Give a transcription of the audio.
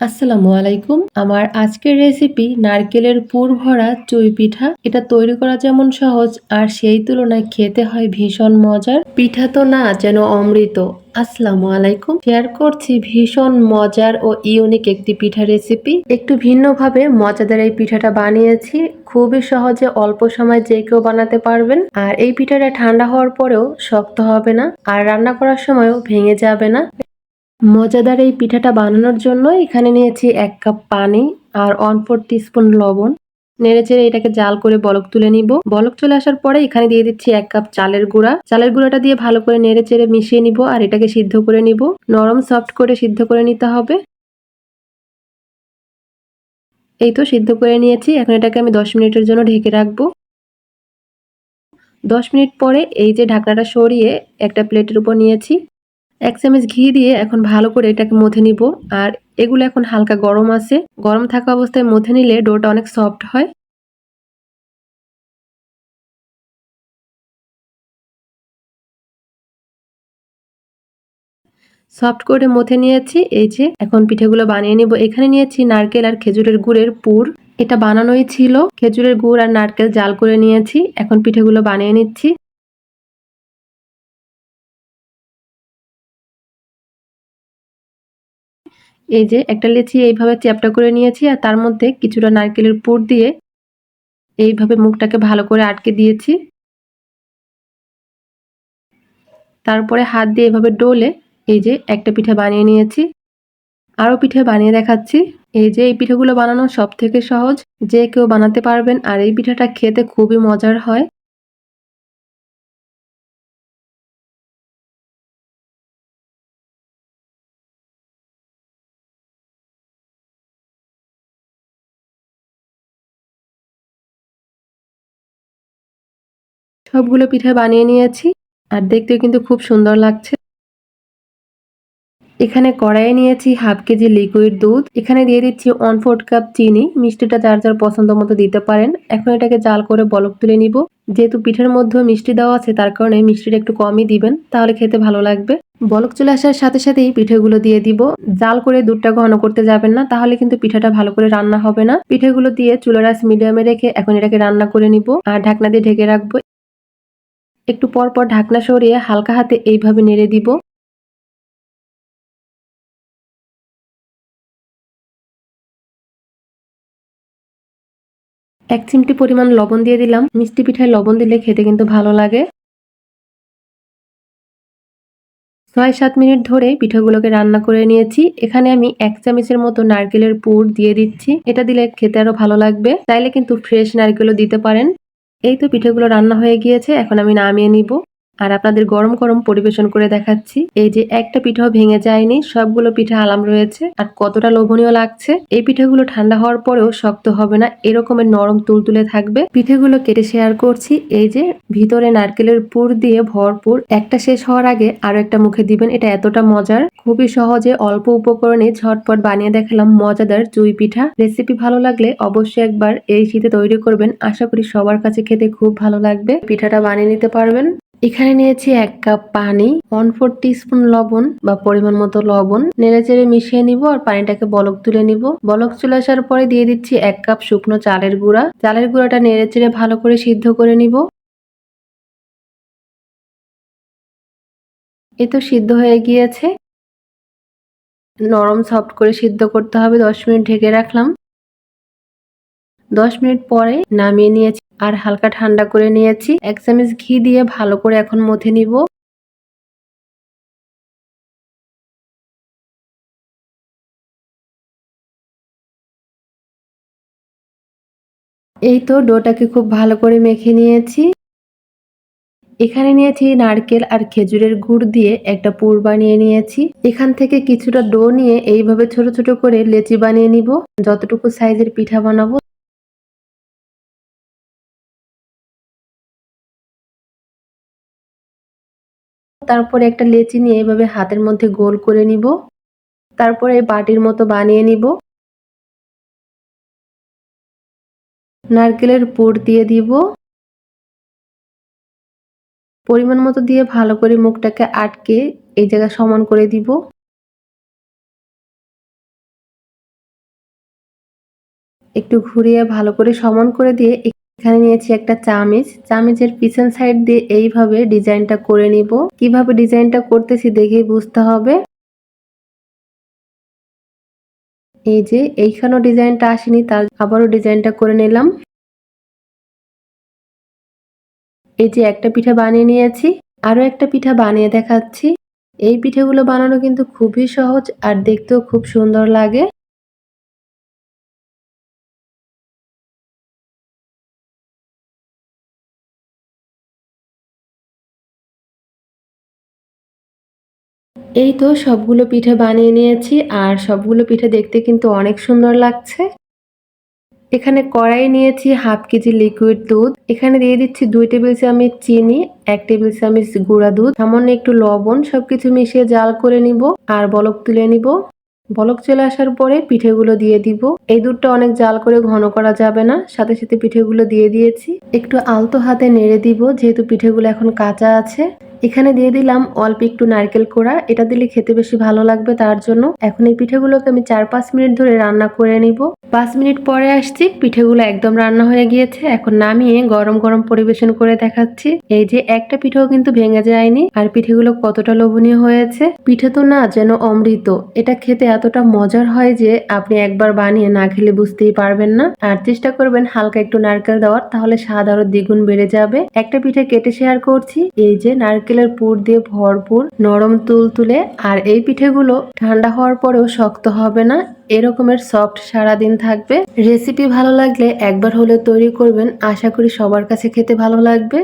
আসসালামু আলাইকুম। আমার আজকের রেসিপি নারকেলের পুর ভরা চুই পিঠা। এটা তৈরি করা যেমন সহজ, আর সেই তুলনায় খেতে হয় ভীষণ মজার। পিঠা তো না, যেন অমৃত। আসসালামু আলাইকুম। শেয়ার করছি ভীষণ মজার ও ইউনিক একটি পিঠা রেসিপি একটু ভিন্নভাবে মজাদার এই পিঠাটা বানিয়েছি। খুবই সহজে অল্প সময় যে কেউ বানাতে পারবেন। আর এই পিঠাটা ঠান্ডা হওয়ার পরেও শক্ত হবে না, আর রান্না করার সময়ও ভেঙে যাবে না। মজাদার এই পিঠাটা বানানোর জন্য এখানে নিয়েছি এক কাপ পানি আর ওয়ান ফোর স্পুন লবণ। নেড়ে চেড়ে এটাকে জাল করে বলক তুলে নিব। বলক চলে আসার পরে এখানে দিয়ে দিচ্ছি এক কাপ চালের গুঁড়া। চালের গুঁড়াটা দিয়ে ভালো করে নেড়ে চেড়ে মিশিয়ে নিব আর এটাকে সিদ্ধ করে নিব। নরম সফট করে সিদ্ধ করে নিতে হবে। এই তো সিদ্ধ করে নিয়েছি। এখন এটাকে আমি দশ মিনিটের জন্য ঢেকে রাখব। দশ মিনিট পরে এই যে ঢাকনাটা সরিয়ে একটা প্লেটের উপর নিয়েছি। এক চামচ ঘি দিয়ে এখন ভালো করে এটাকে মথে নিব। আর এগুলো এখন হালকা গরম আছে। গরম থাকা অবস্থায় মথে নিলে ডোটা অনেক সফট হয়। সফট করে মথে নিয়েছি। এই যে, এখন পিঠেগুলো বানিয়ে নিব। এখানে নিয়েছি নারকেল আর খেজুরের গুড়ের পুর। এটা বানানোই ছিল। খেজুরের গুড় আর নারকেল জাল করে নিয়েছি। এখন পিঠেগুলো বানিয়ে নিচ্ছি। এই যে একটা লেচি এইভাবে চ্যাপটা করে নিয়েছি আর তার মধ্যে কিছুটা নারকেলের পুর দিয়ে এইভাবে মুখটাকে ভালো করে আটকে দিয়েছি। তারপরে হাত দিয়ে এভাবে ডোলে এই যে একটা পিঠা বানিয়ে নিয়েছি। আরও পিঠে বানিয়ে দেখাচ্ছি। এই যে এই পিঠেগুলো বানানো সব থেকে সহজ। যে কেউ বানাতে পারবেন আর এই পিঠাটা খেতে খুবই মজার হয়। সবগুলো পিঠা বানিয়ে নিয়েছি আর দেখতেও কিন্তু খুব সুন্দর লাগছে। এখানে কড়াইয়ে নিয়েছি হাফ কেজি লিকুইড দুধ। এখানে দিয়ে দিচ্ছি ওয়ান ফোর্থ কাপ চিনি। মিষ্টিটা যার যার পছন্দ মতো দিতে পারেন। এখন এটাকে জাল করে বলক তুলে নিব। যেহেতু পিঠের মধ্যে মিষ্টি দেওয়া আছে, তার কারণে মিষ্টিটা একটু কমই দিবেন, তাহলে খেতে ভালো লাগবে। বলক চলে আসার সাথে সাথেই পিঠেগুলো দিয়ে দিব। জাল করে দুধটা ঘন করতে যাবেন না, তাহলে কিন্তু পিঠাটা ভালো করে রান্না হবে না। পিঠেগুলো দিয়ে চুলার আস মিডিয়ামে রেখে এখন এটাকে রান্না করে নিব। আর ঢাকনা দিয়ে ঢেকে রাখব একটু পর পর ঢাকনা সরিয়ে হালকা হাতে এইভাবে নেড়ে দিব। এক চিমটি পরিমাণ লবণ দিয়ে দিলাম। মিষ্টি পিঠায় লবণ দিলে খেতে কিন্তু ভালো লাগে। ছয় সাত মিনিট ধরে পিঠাগুলোকে রান্না করে নিয়েছি। এখানে আমি এক চামচের মতো নারকেলের পুর দিয়ে দিচ্ছি। এটা দিলে খেতে আরও ভালো লাগবে। চাইলে কিন্তু ফ্রেশ নারকেলও দিতে পারেন। এই তো পিঠেগুলো রান্না হয়ে গিয়েছে এখন আমি নামিয়ে নিব। আর আপনাদের গরম গরম পরিবেশন করে দেখাচ্ছি। এই যে একটা পিঠাও ভেঙে যায়নি, সবগুলো পিঠা আলাম রয়েছে। আর কতটা লোভনীয় লাগছে, এই পিঠাগুলো ঠান্ডা হওয়ার পরেও শক্ত হবে না, এরকমের নরম তুলতুলে থাকবে। পিঠেগুলো কেটে শেয়ার করছি, এই যে ভিতরে নারকেলের পুর দিয়ে ভরপুর, একটা শেষ হওয়ার আগে আরও একটা মুখে দিবেন, এটা এতটা মজার। খুবই সহজে অল্প উপকরণে ঝটপট বানিয়ে দেখালাম মজাদার চুই পিঠা। রেসিপি ভালো লাগলে অবশ্যই একবার এই শীতে তৈরি করবেন, আশা করি সবার কাছে খেতে খুব ভালো লাগবে। পিঠাটা বানিয়ে নিতে পারবেন। এখানে নিয়েছি এক কাপ পানি ওয়ান ফোর স্পুন লবণ বা পরিমাণ মতো লবণ। নেড়ে চেড়ে মিশিয়ে নিব আর পানিটাকে বলক তুলে নিব। বলক চলে আসার পরে দিয়ে দিচ্ছি এক কাপ শুকনো চালের গুঁড়া। চালের গুঁড়াটা নেড়ে চেড়ে ভালো করে সিদ্ধ করে নিব। এ তো সিদ্ধ হয়ে গিয়েছে। নরম সফট করে সিদ্ধ করতে হবে, দশ মিনিট ঢেকে রাখলাম। দশ মিনিট পরে নামিয়ে নিয়েছি আর হালকা ঠান্ডা করে নিয়েছি। এক চামচ ঘি দিয়ে ভালো করে এখন মথে নিব। এই তো ডোটাকে খুব ভালো করে মেখে নিয়েছি। এখানে নিয়েছি নারকেল আর খেজুরের গুড় দিয়ে একটা পুর বানিয়ে নিয়েছি। এখান থেকে কিছুটা ডো নিয়ে এইভাবে ছোট ছোট করে লেচি বানিয়ে নিব। যতটুকু সাইজের পিঠা বানাবো তারপরে একটা লেচি নিয়ে এভাবে হাতের মধ্যে গোল করে নিব। তারপরে বাটির মতো বানিয়ে নিব। নারকেলের পুর দিয়ে দিব। পরিমাণ মতো দিয়ে ভালো করে মুখটাকে আটকে এই জায়গা সমান করে দিব। একটু ঘুরিয়ে ভালো করে সমান করে দিয়ে এখানে নিয়েছি একটা চামিচ। চামিচের পিছন সাইড দিয়ে এইভাবে ডিজাইনটা করে নিব। কীভাবে ডিজাইনটা করতেছি দেখেই বুঝতে হবে। এই যে এইখানেও ডিজাইনটা আসেনি, তার আবারও ডিজাইনটা করে নিলাম। এই যে একটা পিঠা বানিয়ে নিয়েছি আরও একটা পিঠা বানিয়ে দেখাচ্ছি। এই পিঠেগুলো বানানো কিন্তু খুবই সহজ আর দেখতেও খুব সুন্দর লাগে। এই তো সবগুলো পিঠে বানিয়ে নিয়েছি আর সবগুলো পিঠে দেখতে কিন্তু অনেক সুন্দর লাগছে। এখানে কড়াই নিয়েছি হাফ কেজি লিকুইড দুধ। এখানে দিয়ে দিচ্ছি দুই টেবিল চামচ চিনি, এক টেবিল চামচ গুঁড়া দুধ, সামান্য একটু লবণ, সবকিছু মিশিয়ে জাল করে নিব আর বলক তুলে নিব। বলক চলে আসার পরে পিঠেগুলো দিয়ে দিব। এই দুধটা অনেক জাল করে ঘন করা যাবে না, সাথে সাথে পিঠেগুলো দিয়ে দিয়েছি। একটু আলতো হাতে নেড়ে দিব, যেহেতু পিঠেগুলো এখন কাঁচা আছে। এখানে দিয়ে দিলাম অল্প একটু নারকেল কোড়া। এটা দিলে খেতে বেশি ভালো লাগবে তার জন্য। এখন এই পিঠেগুলোকে আমি চার পাঁচ মিনিট ধরে রান্না করে নিব। পাঁচ মিনিট পরে আসছি, পিঠেগুলো একদম রান্না হয়ে গিয়েছে। এখন নামিয়ে গরম গরম পরিবেশন করে দেখাচ্ছি। এই যে একটা পিঠেও কিন্তু ভেঙে যায়নি। আর পিঠেগুলো কতটা লোভনীয় হয়েছে। পিঠে তো না যেন অমৃত। এটা খেতে এতটা মজার হয় যে আপনি একবার বানিয়ে না খেলে বুঝতেই পারবেন না। আর চেষ্টা করবেন হালকা একটু নারকেল দেওয়ার, তাহলে স্বাদ আরও দ্বিগুণ বেড়ে যাবে। একটা পিঠে কেটে শেয়ার করছি। এই যে নারকেলের পুর দিয়ে ভরপুর নরম তুল তুলে, আর এই পিঠেগুলো ঠান্ডা হওয়ার পরেও শক্ত হবে না। এরকমের সফট সারা দিন থাকবে। রেসিপি ভালো লাগলে একবার হলে তৈরি করবেন। আশা করি সবার কাছে খেতে ভালো লাগবে।